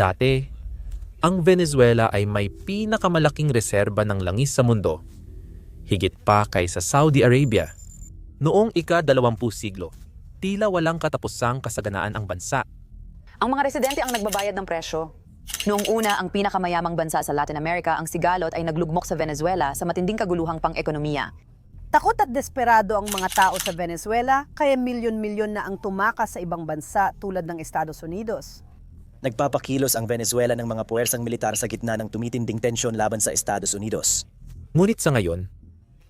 Dati, ang Venezuela ay may pinakamalaking reserba ng langis sa mundo. Higit pa kaysa Saudi Arabia. Noong ika-dalawampung siglo, tila walang katapusang kasaganaan ang bansa. Ang mga residente ang nagbabayad ng presyo. Noong una, ang pinakamayamang bansa sa Latin America, ang Sigalot ay naglugmok sa Venezuela sa matinding kaguluhang pang-ekonomiya. Takot at desperado ang mga tao sa Venezuela, kaya milyon-milyon na ang tumakas sa ibang bansa tulad ng Estados Unidos. Nagpapakilos ang Venezuela ng mga puwersang militar sa gitna ng tumitinding tensyon laban sa Estados Unidos. Ngunit sa ngayon,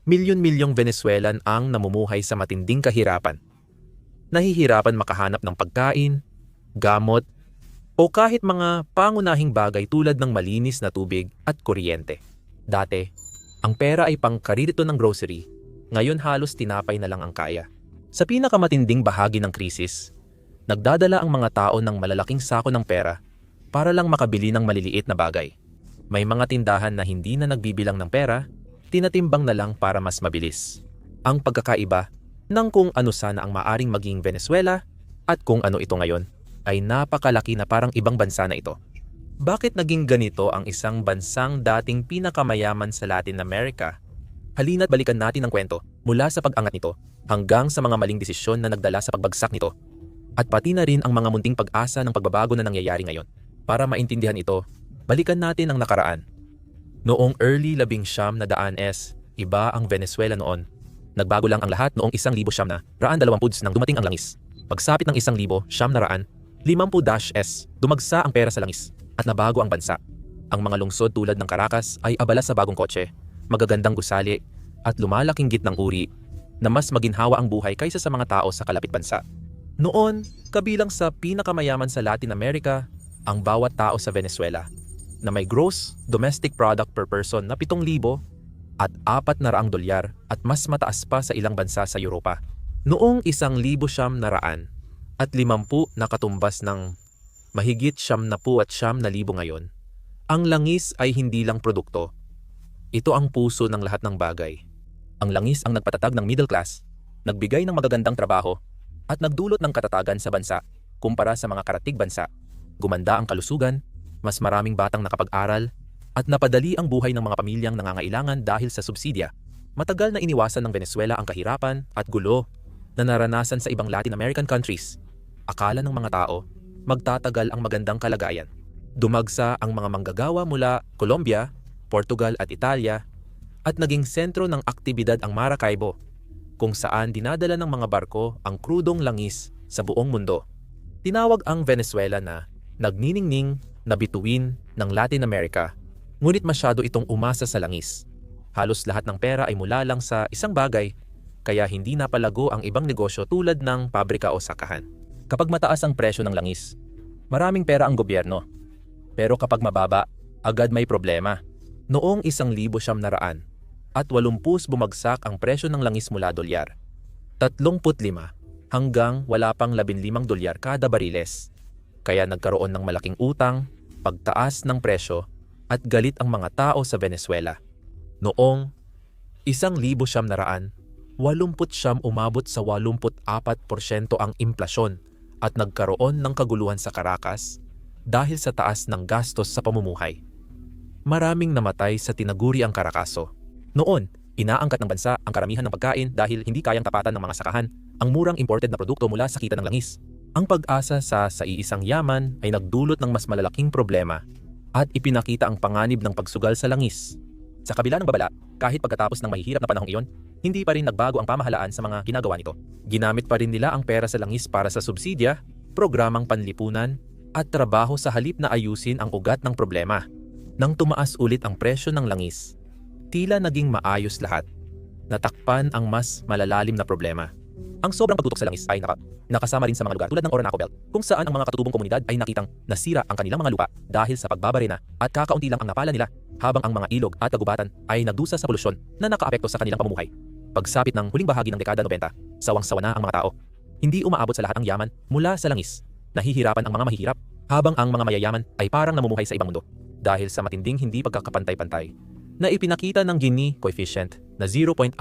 milyon-milyong Venezuelan ang namumuhay sa matinding kahirapan. Nahihirapan makahanap ng pagkain, gamot, o kahit mga pangunahing bagay tulad ng malinis na tubig at kuryente. Dati, ang pera ay pangkaririto ng grocery, ngayon halos tinapay na lang ang kaya. Sa pinakamatinding bahagi ng krisis, nagdadala ang mga tao ng malalaking sako ng pera para lang makabili ng maliliit na bagay. May mga tindahan na hindi na nagbibilang ng pera, tinatimbang na lang para mas mabilis. Ang pagkakaiba ng kung ano sana ang maaring maging Venezuela at kung ano ito ngayon ay napakalaki na parang ibang bansa na ito. Bakit naging ganito ang isang bansang dating pinakamayaman sa Latin America? Halina't balikan natin ang kwento mula sa pag-angat nito hanggang sa mga maling desisyon na nagdala sa pagbagsak nito. At pati na rin ang mga munting pag-asa ng pagbabago na nangyayari ngayon. Para maintindihan ito, balikan natin ang nakaraan. Noong early labing siyam na daan S, iba ang Venezuela noon. Nagbago lang ang lahat noong isang libo siyam na raan dalawampuds nang dumating ang langis. Pagsapit ng isang libo siyam na raan, limampu dash S, dumagsa ang pera sa langis at nabago ang bansa. Ang mga lungsod tulad ng Caracas ay abala sa bagong kotse, magagandang gusali at lumalaking gitnang uri na mas maginhawa ang buhay kaysa sa mga tao sa kalapit bansa. Noon, kabilang sa pinakamayaman sa Latin America, ang bawat tao sa Venezuela na may gross domestic product per person na 7,000 at 400 dolyar at mas mataas pa sa ilang bansa sa Europa. Noong 1,000 siyam na raan at 50 na katumbas ng mahigit siyam na po at siyam na libo ngayon, ang langis ay hindi lang produkto. Ito ang puso ng lahat ng bagay. Ang langis ang nagpatatag ng middle class, nagbigay ng magagandang trabaho, at nagdulot ng katatagan sa bansa kumpara sa mga karatig bansa. Gumanda ang kalusugan, mas maraming batang nakapag-aral, at napadali ang buhay ng mga pamilyang nangangailangan dahil sa subsidya. Matagal na iniwasan ng Venezuela ang kahirapan at gulo na naranasan sa ibang Latin American countries. Akala ng mga tao, magtatagal ang magandang kalagayan. Dumagsa ang mga manggagawa mula Colombia, Portugal at Italia at naging sentro ng aktibidad ang Maracaibo kung saan dinadala ng mga barko ang krudong langis sa buong mundo. Tinawag ang Venezuela na nagniningning na bituin ng Latin America, ngunit masyado itong umasa sa langis. Halos lahat ng pera ay mula lang sa isang bagay, kaya hindi napalago ang ibang negosyo tulad ng pabrika o sakahan. Kapag mataas ang presyo ng langis, maraming pera ang gobyerno. Pero kapag mababa, agad may problema. Noong isang libo siyam na raan at walumpus bumagsak ang presyo ng langis mula dolyar. 35 hanggang wala pang 15 dolyar kada bariles. Kaya nagkaroon ng malaking utang, pagtaas ng presyo at galit ang mga tao sa Venezuela. Noong isang libo siyam na raan, 80 siyam umabot sa 84% ang implasyon at nagkaroon ng kaguluhan sa Caracas dahil sa taas ng gastos sa pamumuhay. Maraming namatay sa tinaguri ang Caracaso. Noon, inaangkat ng bansa ang karamihan ng pagkain dahil hindi kayang tapatan ng mga sakahan ang murang imported na produkto mula sa kita ng langis. Ang pag-asa sa sa iisang yaman ay nagdulot ng mas malalaking problema at ipinakita ang panganib ng pagsugal sa langis. Sa kabila ng babala, kahit pagkatapos ng mahihirap na panahong iyon, hindi pa rin nagbago ang pamahalaan sa mga ginagawa nito. Ginamit pa rin nila ang pera sa langis para sa subsidya, programang panlipunan, at trabaho sa halip na ayusin ang ugat ng problema. Nang tumaas ulit ang presyo ng langis, tila naging maayos lahat. Natakpan ang mas malalalim na problema. Ang sobrang pagtutok sa langis ay naka, nakasama rin sa mga lugar tulad ng Oranaco Belt kung saan ang mga katutubong komunidad ay nakitang nasira ang kanilang mga lupa dahil sa pagbabarena at kakaunti lang ang napala nila habang ang mga ilog at kagubatan ay nagdusa sa polusyon na nakaapekto sa kanilang pamumuhay. Pagsapit ng huling bahagi ng dekada 90, sawang-sawa na ang mga tao. Hindi umaabot sa lahat ang yaman mula sa langis. Nahihirapan ang mga mahihirap habang ang mga mayayaman ay parang namumuhay sa ibang mundo dahil sa matinding hindi pagkakapantay-pantay na ipinakita ng Gini coefficient na 0.49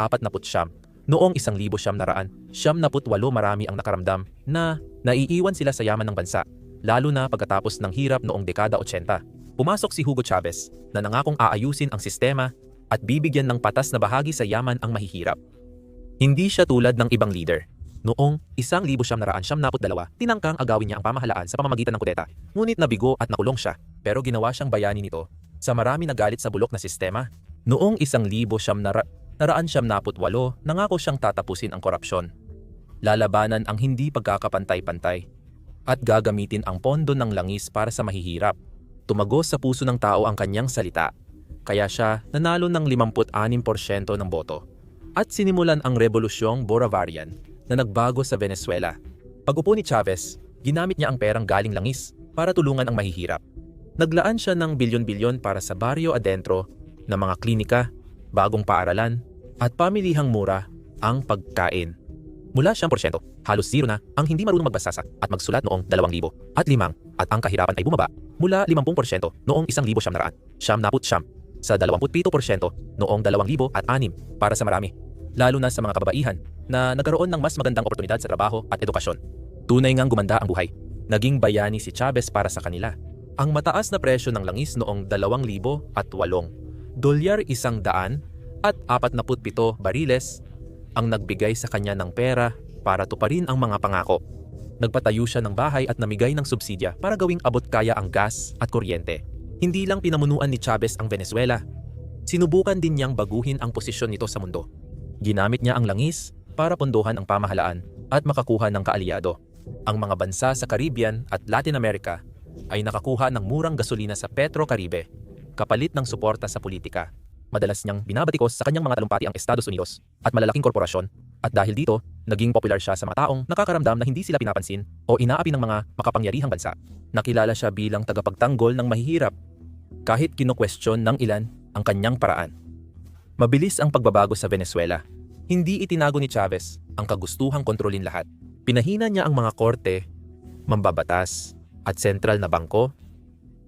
noong isang libo siyam na raan, siyam na putwalo marami ang nakaramdam na naiiwan sila sa yaman ng bansa lalo na pagkatapos ng hirap noong dekada 80. Pumasok si Hugo Chavez na nangakong aayusin ang sistema at bibigyan ng patas na bahagi sa yaman ang mahihirap. Hindi siya tulad ng ibang leader. Noong 1972, tinangkang agawin niya ang pamahalaan sa pamamagitan ng kudeta. Ngunit nabigo at nakulong siya, pero ginawa siyang bayani nito sa marami nagalit sa bulok na sistema. Noong 1978, nangako siyang tatapusin ang korupsyon. Lalabanan ang hindi pagkakapantay-pantay at gagamitin ang pondo ng langis para sa mahihirap. Tumagos sa puso ng tao ang kanyang salita, kaya siya nanalo ng 56% ng boto. At sinimulan ang Rebolusyong Boravarian na nagbago sa Venezuela. Pag-upo ni Chavez, ginamit niya ang perang galing langis para tulungan ang mahihirap. Naglaan siya ng bilyon-bilyon para sa baryo adentro ng mga klinika, bagong paaralan, at pamilihang mura ang pagkain. Mula 100%, halos zero na ang hindi marunong magbasa sa at magsulat noong 2000 at limang at ang kahirapan ay bumaba mula 50% noong 1900 siyam naput siyam sa 27% noong 2006 para sa marami, lalo na sa mga kababaihan na nagkaroon ng mas magandang oportunidad sa trabaho at edukasyon. Tunay ngang gumanda ang buhay. Naging bayani si Chavez para sa kanila. Ang mataas na presyo ng langis noong 2008, dolyar isang daan at 47 bariles ang nagbigay sa kanya ng pera para tuparin ang mga pangako. Nagpatayo siya ng bahay at namigay ng subsidya para gawing abot kaya ang gas at kuryente. Hindi lang pinamunuan ni Chavez ang Venezuela. Sinubukan din niyang baguhin ang posisyon nito sa mundo. Ginamit niya ang langis para pondohan ang pamahalaan at makakuha ng kaalyado. Ang mga bansa sa Caribbean at Latin America ay nakakuha ng murang gasolina sa Petro Caribe kapalit ng suporta sa politika. Madalas niyang binabatikos sa kanyang mga talumpati ang Estados Unidos at malalaking korporasyon at dahil dito, naging popular siya sa mga taong nakakaramdam na hindi sila pinapansin o inaapi ng mga makapangyarihang bansa. Nakilala siya bilang tagapagtanggol ng mahihirap kahit kino-question ng ilan ang kanyang paraan. Mabilis ang pagbabago sa Venezuela. Hindi itinago ni Chavez ang kagustuhang kontrolin lahat. Pinahina niya ang mga korte, mambabatas, at sentral na bangko.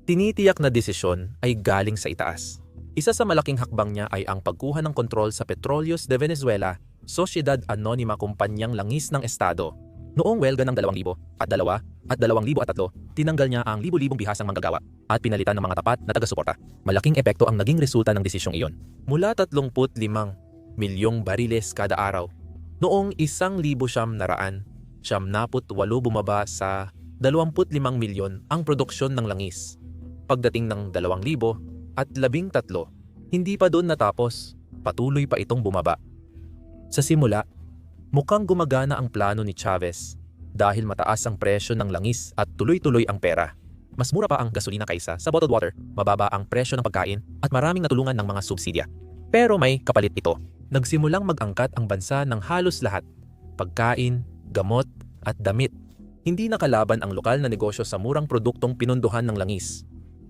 Tinitiyak na desisyon ay galing sa itaas. Isa sa malaking hakbang niya ay ang pagkuha ng kontrol sa Petróleos de Venezuela, Sociedad Anonima Kumpanyang Langis ng Estado. Noong welga ng 2000 at 2 at 2003, tinanggal niya ang libu-libong bihasang manggagawa at pinalitan ng mga tapat na taga-suporta. Malaking epekto ang naging resulta ng desisyong iyon. Mula 35 milyong bariles kada araw, noong 1,000 siyam naraan, siyam naput walo bumaba sa 25 milyon ang produksyon ng langis. Pagdating ng 2,000 at 13, hindi pa doon natapos, patuloy pa itong bumaba. Sa simula, mukhang gumagana ang plano ni Chavez dahil mataas ang presyo ng langis at tuloy-tuloy ang pera. Mas mura pa ang gasolina kaysa sa bottled water, mababa ang presyo ng pagkain at maraming natulungan ng mga subsidya. Pero may kapalit ito. Nagsimulang mag-angkat ang bansa ng halos lahat. Pagkain, gamot, at damit. Hindi nakalaban ang lokal na negosyo sa murang produktong pinunduhan ng langis.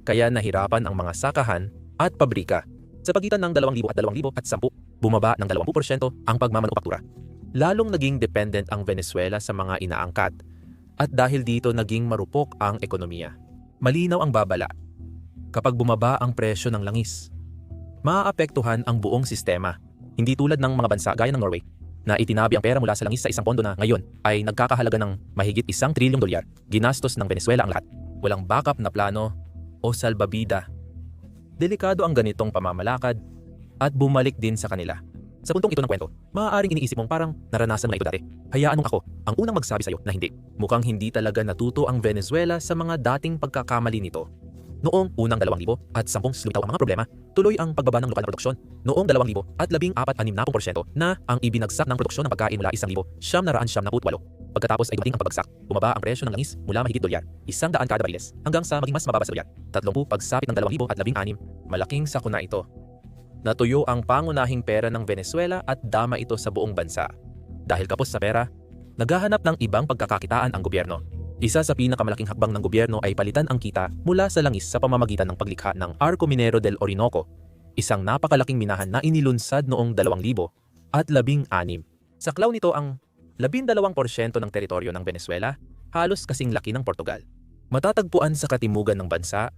Kaya nahirapan ang mga sakahan at pabrika. Sa pagitan ng 2,000 at 2,010, bumaba ng 20% ang pagmamanufaktura. Lalong naging dependent ang Venezuela sa mga inaangkat at dahil dito naging marupok ang ekonomiya. Malinaw ang babala. Kapag bumaba ang presyo ng langis, maaapektuhan ang buong sistema. Hindi tulad ng mga bansa gaya ng Norway na itinabi ang pera mula sa langis sa isang pondo na ngayon ay nagkakahalaga ng mahigit isang trilyong dolyar. Ginastos ng Venezuela ang lahat. Walang backup na plano o salbabida. Delikado ang ganitong pamamalakad at bumalik din sa kanila. Sa puntong ito ng kwento, maaaring iniisip mong parang naranasan mo na ito dati. Hayaan mong ako ang unang magsabi sa'yo na hindi. Mukhang hindi talaga natuto ang Venezuela sa mga dating pagkakamali nito. Noong unang 2,000 at 10 lumitaw ang mga problema, tuloy ang pagbaba ng lokal na produksyon. Noong 2,000 at 14-60% na ang ibinagsak ng produksyon ng pagkain mula 1,000 siyam na raan siyam na putwalo. Pagkatapos ay dumating ang pagbagsak, bumaba ang presyo ng langis mula mahigit dolyar, isang daan kada bariles, hanggang sa maging mas mababa sa dolyar. 30 pagsapit ng 2,000 at 16, malaking sakuna ito. Natuyo ang pangunahing pera ng Venezuela at dama ito sa buong bansa. Dahil kapos sa pera, naghahanap ng ibang pagkakakitaan ang gobyerno. Isa sa pinakamalaking hakbang ng gobyerno ay palitan ang kita mula sa langis sa pamamagitan ng paglikha ng Arco Minero del Orinoco, isang napakalaking minahan na inilunsad noong 2000 at 16. Sa klaw nito ang 12% ng teritoryo ng Venezuela, halos kasing laki ng Portugal. Matatagpuan sa katimugan ng bansa,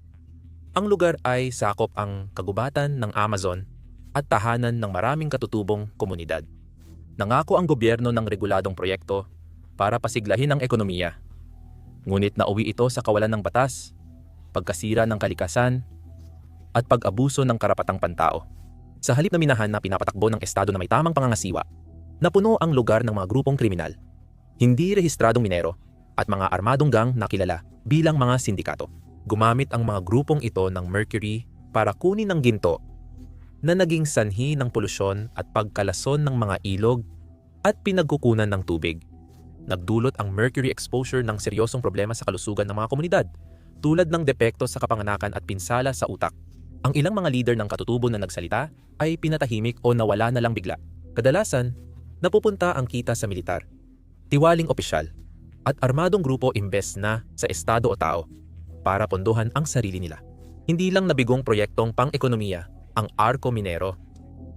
ang lugar ay sakop ang kagubatan ng Amazon at tahanan ng maraming katutubong komunidad. Nangako ang gobyerno ng reguladong proyekto para pasiglahin ang ekonomiya. Ngunit nauwi ito sa kawalan ng batas, pagkasira ng kalikasan, at pag-abuso ng karapatang pantao. Sa halip na minahan na pinapatakbo ng Estado na may tamang pangangasiwa, napuno ang lugar ng mga grupong kriminal, hindi rehistradong minero, at mga armadong gang na kilala bilang mga sindikato. Gumamit ang mga grupong ito ng mercury para kunin ang ginto na naging sanhi ng polusyon at pagkalason ng mga ilog at pinagkukunan ng tubig. Nagdulot ang mercury exposure ng seryosong problema sa kalusugan ng mga komunidad, tulad ng depekto sa kapanganakan at pinsala sa utak. Ang ilang mga leader ng katutubo na nagsalita ay pinatahimik o nawala na lang bigla. Kadalasan, napupunta ang kita sa militar, tiwaling opisyal, at armadong grupo imbes na sa estado o tao para pondohan ang sarili nila. Hindi lang nabigong proyektong pang-ekonomiya ang Arco Minero.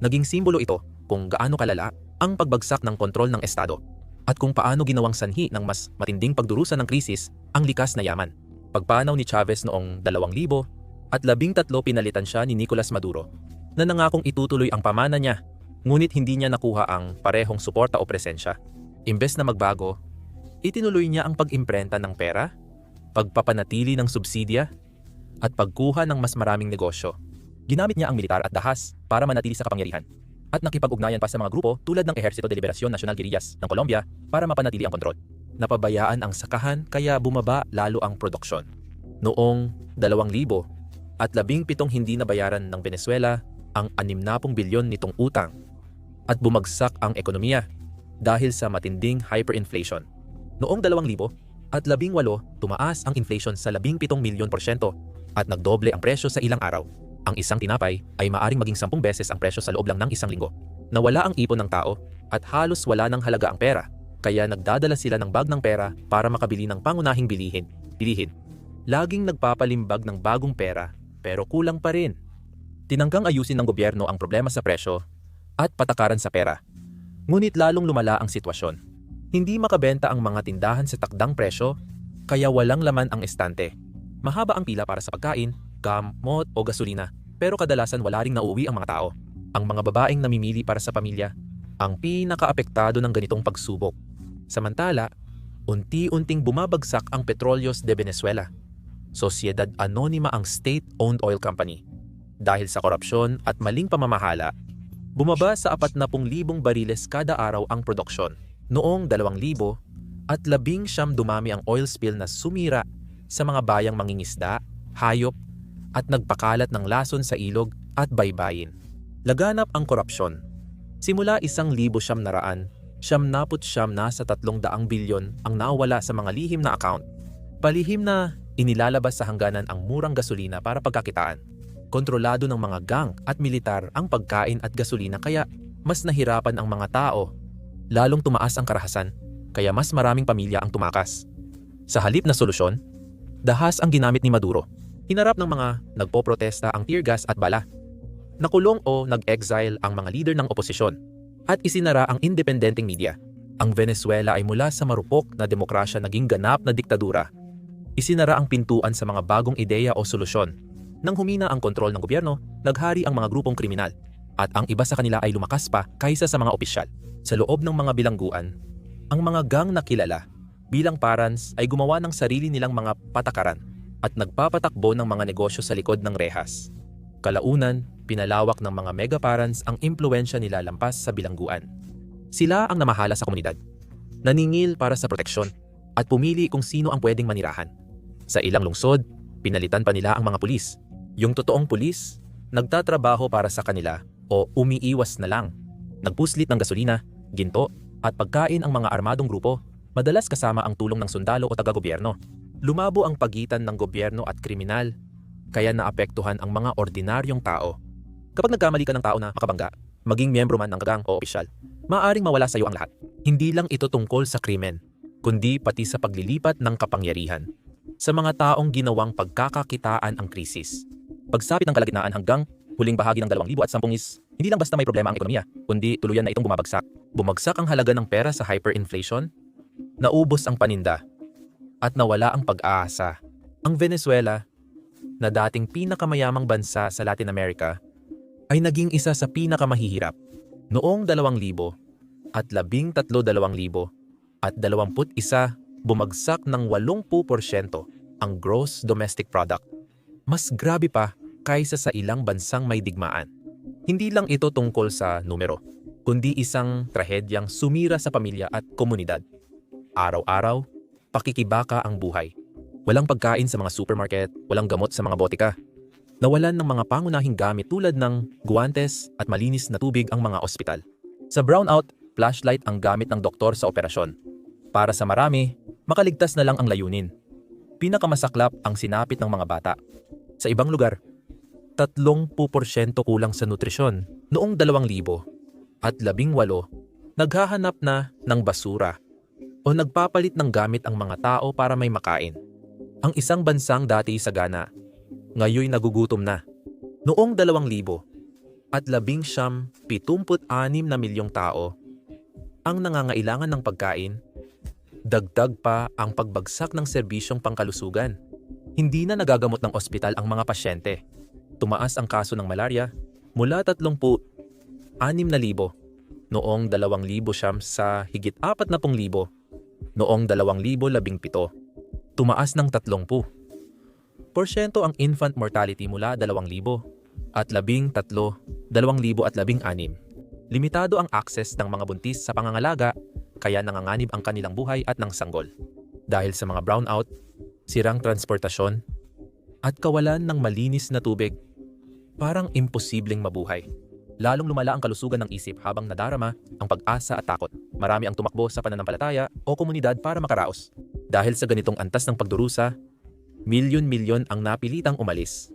Naging simbolo ito kung gaano kalala ang pagbagsak ng kontrol ng estado at kung paano ginawang sanhi ng mas matinding pagdurusa ng krisis ang likas na yaman. Pagpanaw ni Chavez noong 2000 at labing tatlo pinalitan siya ni Nicolas Maduro na nangakong itutuloy ang pamana niya ngunit hindi niya nakuha ang parehong suporta o presensya. Imbes na magbago, itinuloy niya ang pag-imprenta ng pera, pagpapanatili ng subsidya, at pagkuha ng mas maraming negosyo. Ginamit niya ang militar at dahas para manatili sa kapangyarihan at nakipag-ugnayan pa sa mga grupo tulad ng Ehersito de Liberación Nacional Guerrillas ng Colombia para mapanatili ang kontrol. Napabayaan ang sakahan kaya bumaba lalo ang produksyon. Noong 2000 at labing pitong hindi nabayaran ng Venezuela ang 60 bilyon nitong utang at bumagsak ang ekonomiya dahil sa matinding hyperinflation. Noong 2000 at labing walo, tumaas ang inflation sa 17 milyon porsyento at nagdoble ang presyo sa ilang araw. Ang isang tinapay ay maaring maging 10 beses ang presyo sa loob lang ng isang linggo. Nawala ang ipon ng tao at halos wala ng halaga ang pera, kaya nagdadala sila ng bag ng pera para makabili ng pangunahing bilihin. Bilihin. Laging nagpapalimbag ng bagong pera pero kulang pa rin. Tinanggang ayusin ng gobyerno ang problema sa presyo at patakaran sa pera. Ngunit lalong lumala ang sitwasyon. Hindi makabenta ang mga tindahan sa takdang presyo kaya walang laman ang estante. Mahaba ang pila para sa pagkain, gamot o gasolina pero kadalasan wala ring nauuwi ang mga tao. Ang mga babaeng namimili para sa pamilya ang pinakaapektado ng ganitong pagsubok. Samantala, unti-unting bumabagsak ang Petróleos de Venezuela. Sosyedad anonima ang state-owned oil company. Dahil sa korupsyon at maling pamamahala, bumaba sa 40,000 bariles kada araw ang produksyon. Noong 2000 at labing siyam dumami ang oil spill na sumira sa mga bayang mangingisda, hayop at nagpakalat ng lason sa ilog at baybayin. Laganap ang korupsyon. Simula isang libo siyam naraan, siyam naput siyam na sa tatlong daang bilyon ang nawala sa mga lihim na account. Palihim na inilalabas sa hangganan ang murang gasolina para pagkakitaan. Kontrolado ng mga gang at militar ang pagkain at gasolina kaya mas nahirapan ang mga tao. Lalong tumaas ang karahasan, kaya mas maraming pamilya ang tumakas. Sa halip na solusyon, dahas ang ginamit ni Maduro. Hinarap ng mga nagpoprotesta ang tear gas at bala. Nakulong o nag-exile ang mga leader ng oposisyon at isinara ang independenteng media. Ang Venezuela ay mula sa marupok na demokrasya naging ganap na diktadura. Isinara ang pintuan sa mga bagong ideya o solusyon. Nang humina ang kontrol ng gobyerno, naghari ang mga grupong kriminal at ang iba sa kanila ay lumakas pa kaysa sa mga opisyal. Sa loob ng mga bilangguan, ang mga gang na kilala bilang parans ay gumawa ng sarili nilang mga patakaran at nagpapatakbo ng mga negosyo sa likod ng rehas. Kalaunan, pinalawak ng mga mega parents ang impluensya nila lampas sa bilangguan. Sila ang namahala sa komunidad, naningil para sa proteksyon at pumili kung sino ang pwedeng manirahan. Sa ilang lungsod, pinalitan pa nila ang mga pulis. Yung totoong pulis, nagtatrabaho para sa kanila o umiiwas na lang. Nagpuslit ng gasolina, ginto at pagkain ang mga armadong grupo, madalas kasama ang tulong ng sundalo o taga-gobyerno. Lumabo ang pagitan ng gobyerno at kriminal, kaya naapektuhan ang mga ordinaryong tao. Kapag nagkamali ka ng tao na makabangga, maging miyembro man ng gang o opisyal, maaaring mawala sa iyo ang lahat. Hindi lang ito tungkol sa krimen, kundi pati sa paglilipat ng kapangyarihan sa mga taong ginawang pagkakakitaan ang krisis. Pagsapit ng kalagitnaan hanggang huling bahagi ng 2010 is hindi lang basta may problema ang ekonomiya, kundi tuluyan na itong bumabagsak. Bumagsak ang halaga ng pera sa hyperinflation, naubos ang paninda, at nawala ang pag-aasa. Ang Venezuela, na dating pinakamayamang bansa sa Latin America, ay naging isa sa pinakamahihirap. Noong 2000 at 13,2000 at 21 bumagsak ng 80% ang gross domestic product. Mas grabe pa kaysa sa ilang bansang may digmaan. Hindi lang ito tungkol sa numero, kundi isang trahedyang sumira sa pamilya at komunidad. Araw-araw, pakikibaka ang buhay. Walang pagkain sa mga supermarket, walang gamot sa mga botika. Nawalan ng mga pangunahing gamit tulad ng guwantes at malinis na tubig ang mga ospital. Sa brownout, flashlight ang gamit ng doktor sa operasyon. Para sa marami, makaligtas na lang ang layunin. Pinakamasaklap ang sinapit ng mga bata. Sa ibang lugar, 30% kulang sa nutrisyon noong 2000 at 18 naghahanap na ng basura o nagpapalit ng gamit ang mga tao para may makain. Ang isang bansang dati sa Ghana, ngayon nagugutom na. Noong 2000 at 1976 na milyong tao ang nangangailangan ng pagkain, dagdag pa ang pagbagsak ng serbisyong pangkalusugan. Hindi na nagagamot ng ospital ang mga pasyente. Tumaas ang kaso ng malaria mula 30 6,000 noong 2,000 siyam sa higit 40,000 noong 2017. Tumaas ng 30. Porsyento ang infant mortality mula 2,000 at 13, 2016. Limitado ang access ng mga buntis sa pangangalaga kaya nanganganib ang kanilang buhay at ng sanggol. Dahil sa mga brownout, sirang transportasyon, at kawalan ng malinis na tubig, parang imposibleng mabuhay. Lalong lumala ang kalusugan ng isip habang nadarama ang pag-asa at takot. Marami ang tumakbo sa pananampalataya o komunidad para makaraos. Dahil sa ganitong antas ng pagdurusa, milyon-milyon ang napilitang umalis.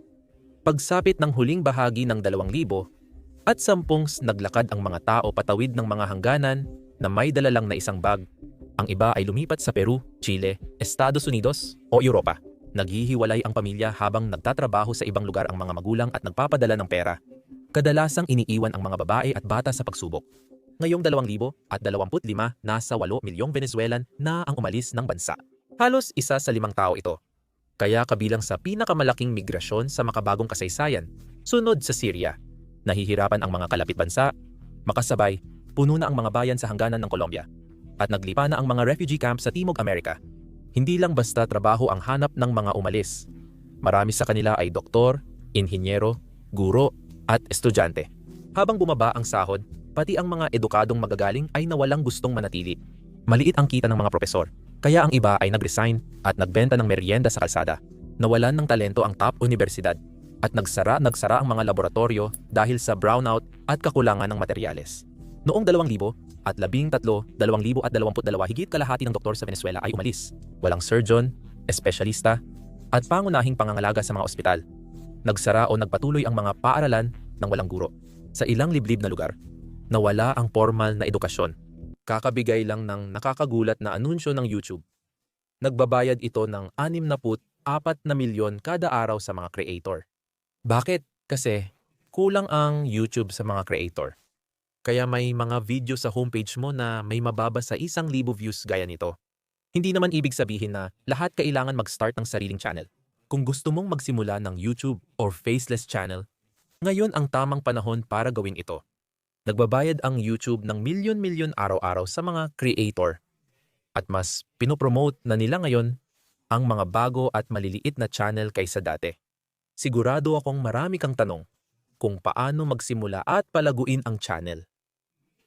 Pagsapit ng huling bahagi ng 2,000 at sampung naglakad ang mga tao patawid ng mga hangganan na may dala lang na isang bag. Ang iba ay lumipat sa Peru, Chile, Estados Unidos o Europa. Naghihiwalay ang pamilya habang nagtatrabaho sa ibang lugar ang mga magulang at nagpapadala ng pera. Kadalasang iniiwan ang mga babae at bata sa pagsubok. Ngayong 2025, nasa 8 milyong Venezuelan na ang umalis ng bansa. Halos isa sa limang tao ito. Kaya kabilang sa pinakamalaking migrasyon sa makabagong kasaysayan, sunod sa Syria. Nahihirapan ang mga kalapit bansa, makasabay, puno na ang mga bayan sa hangganan ng Colombia. At naglipa na ang mga refugee camp sa Timog Amerika. Hindi lang basta trabaho ang hanap ng mga umalis. Marami sa kanila ay doktor, inhinyero, guro, at estudyante. Habang bumaba ang sahod, pati ang mga edukadong magagaling ay nawalang gustong manatili. Maliit ang kita ng mga propesor, kaya ang iba ay nag-resign at nagbenta ng merienda sa kalsada. Nawalan ng talento ang top universidad at nagsara nagsara ang mga laboratorio dahil sa brownout at kakulangan ng materyales. Noong 2000 at 13, 2022 higit kalahati ng doktor sa Venezuela ay umalis. Walang surgeon, espesyalista, at pangunahing pangangalaga sa mga ospital. Nagsara o nagpatuloy ang mga paaralan ng walang guro. Sa ilang liblib na lugar, nawala ang formal na edukasyon. Kakabigay lang ng nakakagulat na anunsyo ng YouTube. Nagbabayad ito ng 64 na milyon kada araw sa mga creator. Bakit? Kasi kulang ang YouTube sa mga creator. Kaya may mga video sa homepage mo na may mababa sa isang libo views gaya nito. Hindi naman ibig sabihin na lahat kailangan mag-start ng sariling channel. Kung gusto mong magsimula ng YouTube or faceless channel, ngayon ang tamang panahon para gawin ito. Nagbabayad ang YouTube ng milyon-milyon araw-araw sa mga creator. At mas pinopromote na nila ngayon ang mga bago at maliliit na channel kaysa dati. Sigurado akong marami kang tanong kung paano magsimula at palaguin ang channel.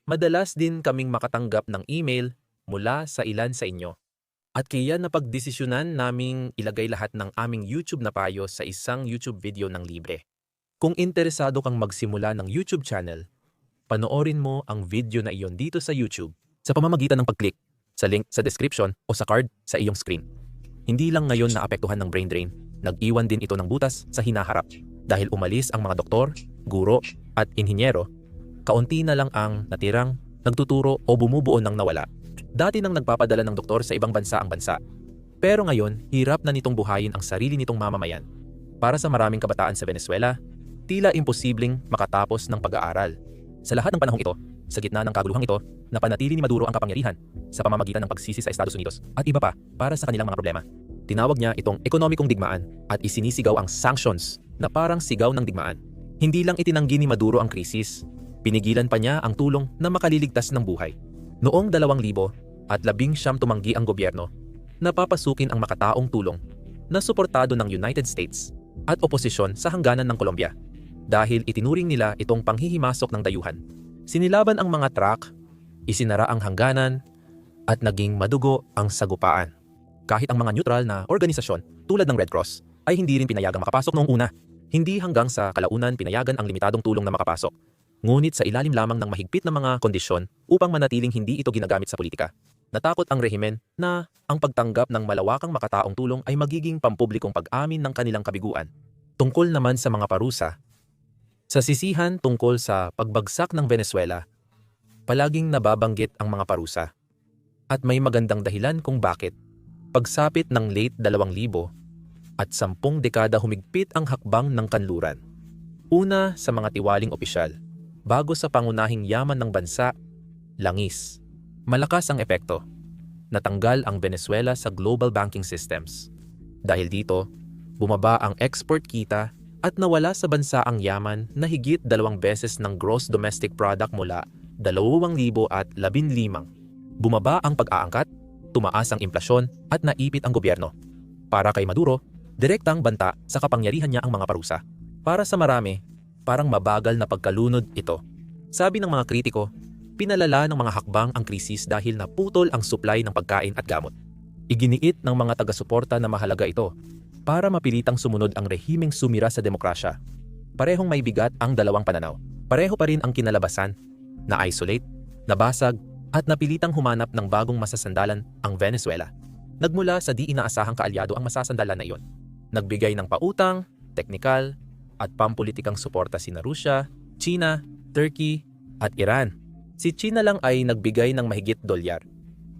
Madalas din kaming makatanggap ng email mula sa ilan sa inyo. At kaya napagdesisyonan naming ilagay lahat ng aming YouTube na payo sa isang YouTube video ng libre. Kung interesado kang magsimula ng YouTube channel, panoorin mo ang video na iyon dito sa YouTube sa pamamagitan ng pag-click sa link sa description o sa card sa iyong screen. Hindi lang ngayon naapektuhan ng brain drain, nag-iwan din ito ng butas sa hinaharap dahil umalis ang mga doktor, guro at inhinyero kaunti na lang ang natirang nagtuturo o bumubuo ng nawala. Dati nang nagpapadala ng doktor sa ibang bansa ang bansa. Pero ngayon, hirap na nitong buhayin ang sarili nitong mamamayan. Para sa maraming kabataan sa Venezuela, tila imposibleng makatapos ng pag-aaral. Sa lahat ng panahong ito, sa gitna ng kaguluhang ito, napanatili ni Maduro ang kapangyarihan sa pamamagitan ng pagsisi sa Estados Unidos at iba pa para sa kanilang mga problema. Tinawag niya itong ekonomikong digmaan at isinisigaw ang sanctions na parang sigaw ng digmaan. Hindi lang itinanggi ni Maduro ang krisis, Pinigilan pa niya ang tulong na makaliligtas ng buhay. Noong 2000 at labing siyam tumanggi ang gobyerno, napapasukin ang makataong tulong na suportado ng United States at oposisyon sa hangganan ng Colombia dahil itinuring nila itong panghihimasok ng dayuhan. Sinilaban ang mga truck, isinara ang hangganan, at naging madugo ang sagupaan. Kahit ang mga neutral na organisasyon tulad ng Red Cross ay hindi rin pinayagang makapasok noong una. Hindi hanggang sa kalaunan pinayagan ang limitadong tulong na makapasok. Ngunit sa ilalim lamang ng mahigpit na mga kondisyon upang manatiling hindi ito ginagamit sa politika. Natakot ang rehimen na ang pagtanggap ng malawakang makataong tulong ay magiging pampublikong pag-amin ng kanilang kabiguan. Tungkol naman sa mga parusa, sa sisihan tungkol sa pagbagsak ng Venezuela, palaging nababanggit ang mga parusa. At may magandang dahilan kung bakit. Pagsapit ng late 2000 at sampung dekada humigpit ang hakbang ng kanluran. Una sa mga tiwaling opisyal, bago sa pangunahing yaman ng bansa, langis. Malakas ang epekto. Natanggal ang Venezuela sa global banking systems. Dahil dito, bumaba ang export kita at nawala sa bansa ang yaman na higit dalawang beses ng gross domestic product mula 2015. Bumaba ang pag-aangkat, tumaas ang inflasyon at naipit ang gobyerno. Para kay Maduro, direktang banta sa kapangyarihan niya ang mga parusa. Para sa marami, parang mabagal na pagkalunod ito. Sabi ng mga kritiko, pinalala ng mga hakbang ang krisis dahil naputol ang supply ng pagkain at gamot. Iginiit ng mga taga-suporta na mahalaga ito para mapilitang sumunod ang rehimeng sumira sa demokrasya. Parehong may bigat ang dalawang pananaw. Pareho pa rin ang kinalabasan, na-isolate, nabasag, at napilitang humanap ng bagong masasandalan ang Venezuela. Nagmula sa di inaasahang kaalyado ang masasandalan na iyon. Nagbigay ng pautang, teknikal, at pampulitikang suporta sina Rusya, China, Turkey, at Iran. Si China lang ay nagbigay ng mahigit dolyar.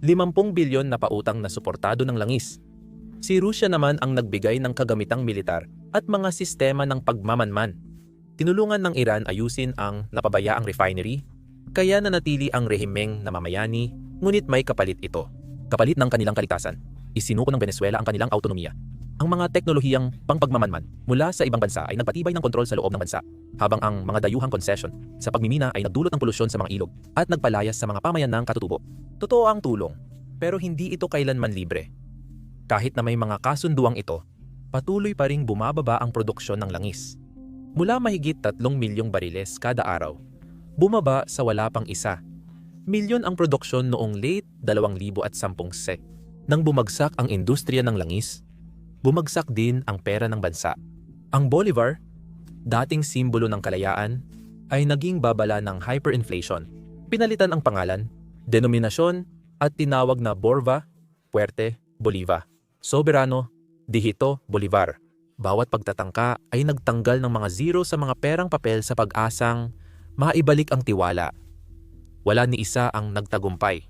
50 bilyon na pautang na suportado ng langis. Si Rusya naman ang nagbigay ng kagamitang militar at mga sistema ng pagmamanman. Tinulungan ng Iran ayusin ang napabayaang refinery, kaya nanatili ang rehimeng namamayani, ngunit may kapalit ito. Kapalit ng kanilang kalitasan, isinuko ng Venezuela ang kanilang autonomiya. Ang mga teknolohiyang pangpagmamanman mula sa ibang bansa ay nagpatibay ng kontrol sa loob ng bansa, habang ang mga dayuhang concession sa pagmimina ay nagdulot ng polusyon sa mga ilog at nagpalayas sa mga pamayan ng katutubo. Totoo ang tulong, pero hindi ito kailanman libre. Kahit na may mga kasunduang ito, patuloy pa ring bumababa ang produksyon ng langis. Mula mahigit 3 milyong bariles kada araw, bumaba sa wala pang isa. Milyon ang produksyon noong late 2010 se. Nang bumagsak ang industriya ng langis, bumagsak din ang pera ng bansa. Ang Bolivar, dating simbolo ng kalayaan, ay naging babala ng hyperinflation. Pinalitan ang pangalan, denominasyon at tinawag na Borva, Puerte, Boliva. Soberano, Dihito, Bolivar. Bawat pagtatangka ay nagtanggal ng mga zero sa mga perang papel sa pag-asang maibalik ang tiwala. Wala ni isa ang nagtagumpay.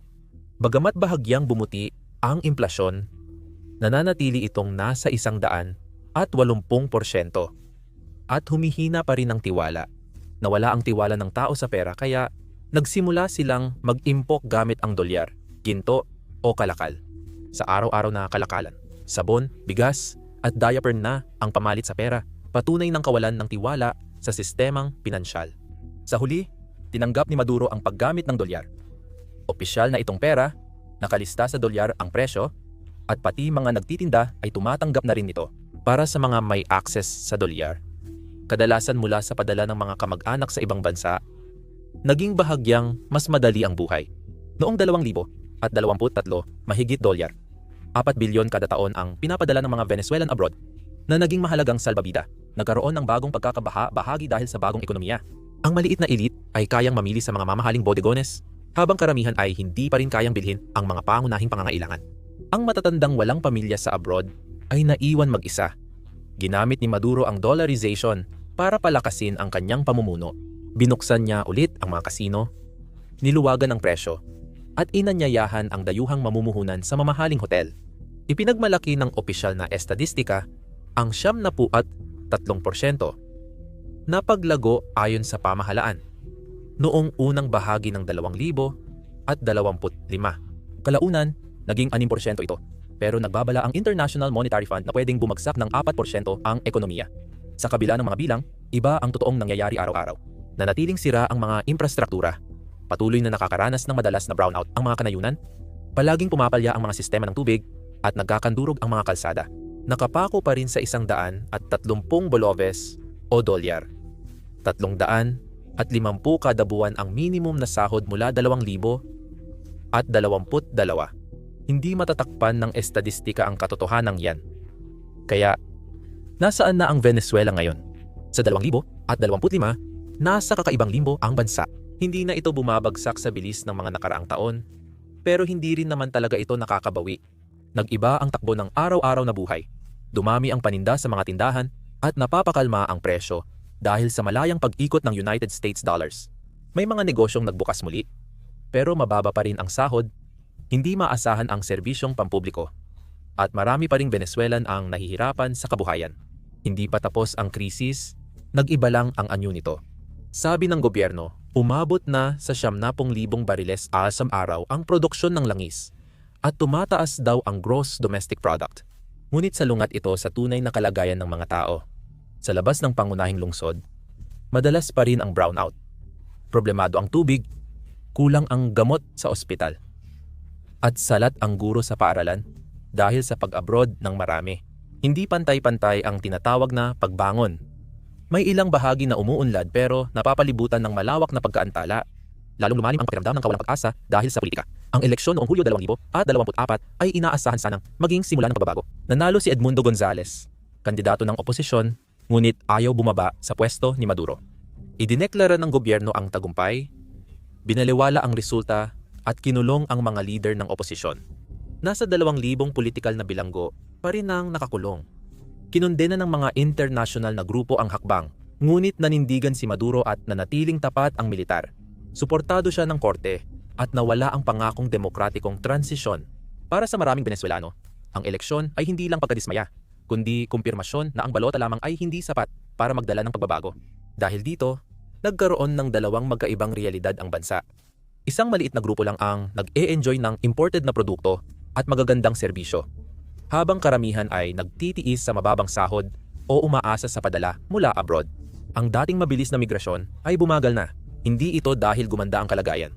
Bagamat bahagyang bumuti ang implasyon, nananatili itong nasa isang daan at 80%. At humihina pa rin ang tiwala. Nawala ang tiwala ng tao sa pera kaya nagsimula silang mag-impok gamit ang dolyar, ginto o kalakal. Sa araw-araw na kalakalan, sabon, bigas at diaper na ang pamalit sa pera, patunay ng kawalan ng tiwala sa sistemang pinansyal. Sa huli, tinanggap ni Maduro ang paggamit ng dolyar. Opisyal na itong pera, nakalista sa dolyar ang presyo, at pati mga nagtitinda ay tumatanggap na rin nito para sa mga may access sa dolyar. Kadalasan mula sa padala ng mga kamag-anak sa ibang bansa, naging bahagyang mas madali ang buhay. Noong 2000 at 23, mahigit dolyar. 4 bilyon kada taon ang pinapadala ng mga Venezuelan abroad na naging mahalagang salbabida. Nagkaroon ng bagong pagkakabaha bahagi dahil sa bagong ekonomiya. Ang maliit na elite ay kayang mamili sa mga mamahaling bodegones, habang karamihan ay hindi pa rin kayang bilhin ang mga pangunahing pangangailangan. Ang matatandang walang pamilya sa abroad ay naiwan mag-isa. Ginamit ni Maduro ang dollarization para palakasin ang kanyang pamumuno. Binuksan niya ulit ang mga kasino, niluwagan ang presyo, at inanyayahan ang dayuhang mamumuhunan sa mamahaling hotel. Ipinagmalaki ng opisyal na estadistika ang siyam na pu at 3% na paglago ayon sa pamahalaan noong unang bahagi ng 2000 at 25. Kalaunan, naging 6% ito. Pero nagbabala ang International Monetary Fund na pwedeng bumagsak ng 4% ang ekonomiya. Sa kabila ng mga bilang, iba ang totoong nangyayari araw-araw. Nanatiling sira ang mga infrastruktura. Patuloy na nakakaranas ng madalas na brownout ang mga kanayunan. Palaging pumapalya ang mga sistema ng tubig at nagkakandurog ang mga kalsada. Nakapako pa rin sa isang daan at tatlumpung boloves o dolyar. Tatlong daan at limampu kada buwan ang minimum na sahod mula dalawang libo at dalawamput dalawa. Hindi matatakpan ng estadistika ang katotohanan yan. Kaya, nasaan na ang Venezuela ngayon? Sa 2025, nasa kakaibang limbo ang bansa. Hindi na ito bumabagsak sa bilis ng mga nakaraang taon, pero hindi rin naman talaga ito nakakabawi. Nag-iba ang takbo ng araw-araw na buhay. Dumami ang paninda sa mga tindahan at napapakalma ang presyo dahil sa malayang pag-ikot ng United States dollars. May mga negosyong nagbukas muli, pero mababa pa rin ang sahod, hindi maasahan ang serbisyong pampubliko, at marami pa ring Venezuelan ang nahihirapan sa kabuhayan. Hindi pa tapos ang krisis, nag-iba lang ang anyo nito. Sabi ng gobyerno, umabot na sa 70,000 bariles asam araw ang produksyon ng langis at tumataas daw ang gross domestic product. Ngunit salungat ito sa tunay na kalagayan ng mga tao. Sa labas ng pangunahing lungsod, madalas pa rin ang brownout. Problemado ang tubig, kulang ang gamot sa ospital, at salat ang guro sa paaralan dahil sa pag-abroad ng marami. Hindi pantay-pantay ang tinatawag na pagbangon. May ilang bahagi na umuunlad pero napapalibutan ng malawak na pagkaantala. Lalong lumalim ang pakiramdam ng kawalang pag-asa dahil sa politika. Ang eleksyon noong Hulyo 2024 ay inaasahan sanang maging simula ng pagbabago. Nanalo si Edmundo Gonzales, kandidato ng oposisyon, ngunit ayaw bumaba sa pwesto ni Maduro. Idineklara ng gobyerno ang tagumpay, binaliwala ang resulta at kinulong ang mga leader ng oposisyon. Nasa dalawang libong politikal na bilanggo pa rin ang nakakulong. Kinundena ng mga international na grupo ang hakbang, ngunit nanindigan si Maduro at nanatiling tapat ang militar. Suportado siya ng korte at nawala ang pangakong demokratikong transisyon. Para sa maraming Venezuelano, ang eleksyon ay hindi lang pagkadismaya, kundi kumpirmasyon na ang balota lamang ay hindi sapat para magdala ng pagbabago. Dahil dito, nagkaroon ng dalawang magkaibang realidad ang bansa. Isang maliit na grupo lang ang nag-e-enjoy ng imported na produkto at magagandang serbisyo, habang karamihan ay nagtitiis sa mababang sahod o umaasa sa padala mula abroad. Ang dating mabilis na migrasyon ay bumagal na, hindi ito dahil gumanda ang kalagayan,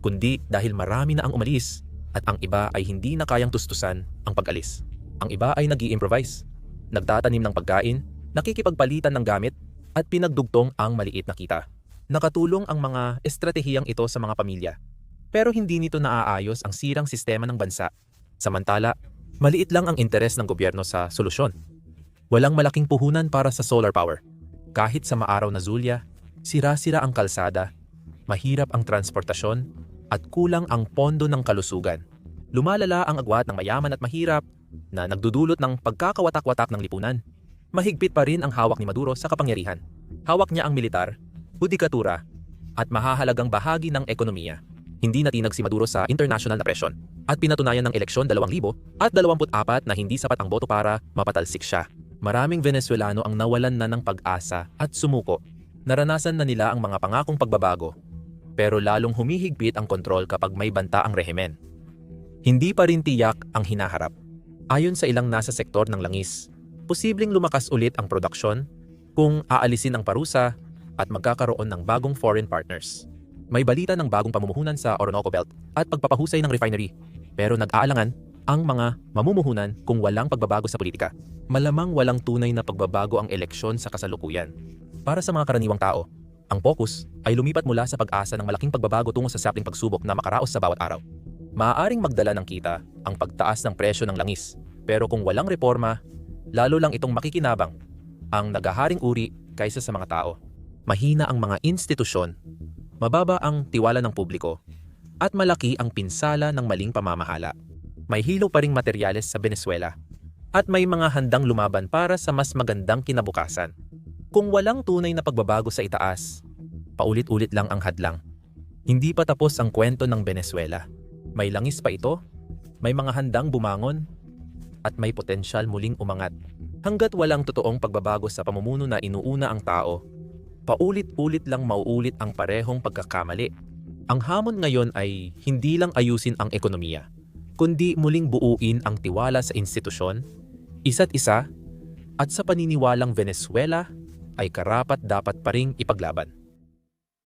kundi dahil marami na ang umalis at ang iba ay hindi na kayang tustusan ang pag-alis. Ang iba ay nag improvise nagtatanim ng pagkain, nakikipagpalitan ng gamit at pinagdugtong ang maliit na kita. Nakatulong ang mga estratehiyang ito sa mga pamilya. Pero hindi nito naaayos ang sirang sistema ng bansa. Samantala, maliit lang ang interes ng gobyerno sa solusyon. Walang malaking puhunan para sa solar power. Kahit sa maaraw na Zulia, sira-sira ang kalsada, mahirap ang transportasyon, at kulang ang pondo ng kalusugan. Lumalala ang agwat ng mayaman at mahirap na nagdudulot ng pagkakawatak-watak ng lipunan. Mahigpit pa rin ang hawak ni Maduro sa kapangyarihan. Hawak niya ang militar, hudikatura, at mahahalagang bahagi ng ekonomiya. Hindi natinag si Maduro sa international na presyon at pinatunayan ng eleksyon 2000 at 24 na hindi sapat ang boto para mapatalsik siya. Maraming Venezuelano ang nawalan na ng pag-asa at sumuko. Naranasan na nila ang mga pangakong pagbabago, pero lalong humihigpit ang kontrol kapag may banta ang rehimen. Hindi pa rin tiyak ang hinaharap. Ayon sa ilang nasa sektor ng langis, posibleng lumakas ulit ang produksyon kung aalisin ang parusa at magkakaroon ng bagong foreign partners. May balita ng bagong pamumuhunan sa Orinoco Belt at pagpapahusay ng refinery, pero nag-aalangan ang mga mamumuhunan kung walang pagbabago sa politika. Malamang walang tunay na pagbabago ang eleksyon sa kasalukuyan. Para sa mga karaniwang tao, ang focus ay lumipat mula sa pag-asa ng malaking pagbabago tungo sa sapling pagsubok na makaraos sa bawat araw. Maaaring magdala ng kita ang pagtaas ng presyo ng langis, pero kung walang reforma, lalo lang itong makikinabang ang nagaharing uri kaysa sa mga tao. Mahina ang mga institusyon, mababa ang tiwala ng publiko, at malaki ang pinsala ng maling pamamahala. May hilo pa ring materyales sa Venezuela, at may mga handang lumaban para sa mas magandang kinabukasan. Kung walang tunay na pagbabago sa itaas, paulit-ulit lang ang hadlang. Hindi pa tapos ang kwento ng Venezuela. May langis pa ito, may mga handang bumangon, at may potensyal muling umangat. Hanggat walang totoong pagbabago sa pamumuno na inuuna ang tao, paulit-ulit lang mauulit ang parehong pagkakamali. Ang hamon ngayon ay hindi lang ayusin ang ekonomiya, kundi muling buuin ang tiwala sa institusyon, isa't isa, at sa paniniwalang Venezuela ay karapat dapat pa ring ipaglaban.